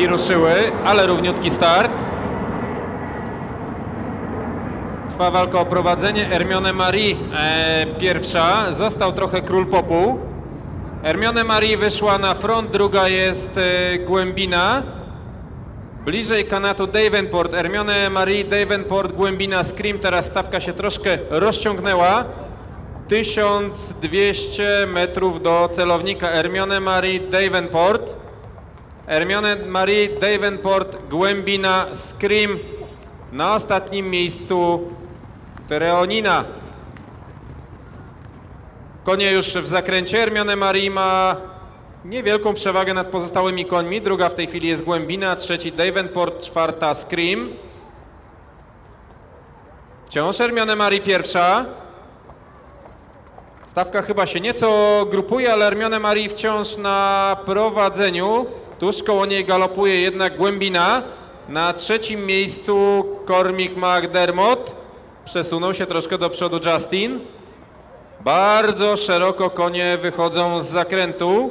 I ruszyły, ale równiutki start. Trwa walka o prowadzenie. Hermione Marie e, pierwsza. Został trochę król popu. Hermione Marie wyszła na front, druga jest e, Głębina. Bliżej kanatu Davenport, Hermione Marie, Davenport, Głębina, Scream. Teraz stawka się troszkę rozciągnęła. 1200 metrów do celownika. Hermione Marie, Davenport. Hermione Marie, Davenport, Głębina, Scream. Na ostatnim miejscu Tereonina. Konie już w zakręcie. Hermione Marie ma niewielką przewagę nad pozostałymi końmi. Druga w tej chwili jest Głębina, trzeci Davenport, czwarta Scream. Wciąż Hermione Marie pierwsza. Stawka chyba się nieco grupuje, ale Hermione Marie wciąż na prowadzeniu. Tuż koło niej galopuje jednak Głębina. Na trzecim miejscu Cormick McDermott. Przesunął się troszkę do przodu Justin. Bardzo szeroko konie wychodzą z zakrętu.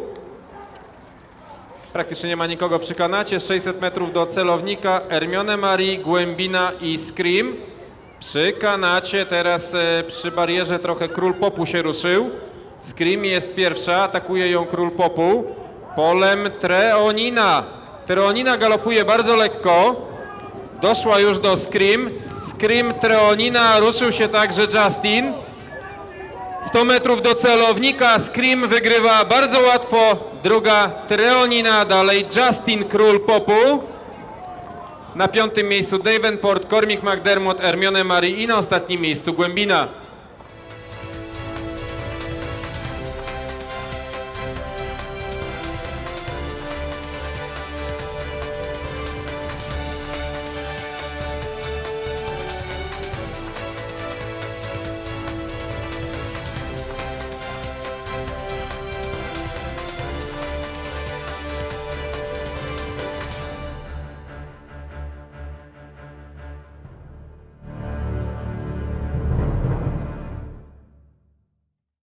Praktycznie nie ma nikogo przy kanacie. 600 metrów do celownika. Hermione Marie, Głębina i Scream. Przy kanacie teraz e, przy barierze trochę Król Popu się ruszył. Scream jest pierwsza, atakuje ją Król Popu. Polem Treonina. Treonina galopuje bardzo lekko. Doszła już do Scream. Scream Treonina, ruszył się także Justin. 100 metrów do celownika, Scream wygrywa bardzo łatwo, druga Treonina, dalej Justin Król Popu. Na piątym miejscu Davenport, Cormick McDermott, Hermione Marie i na ostatnim miejscu Głębina.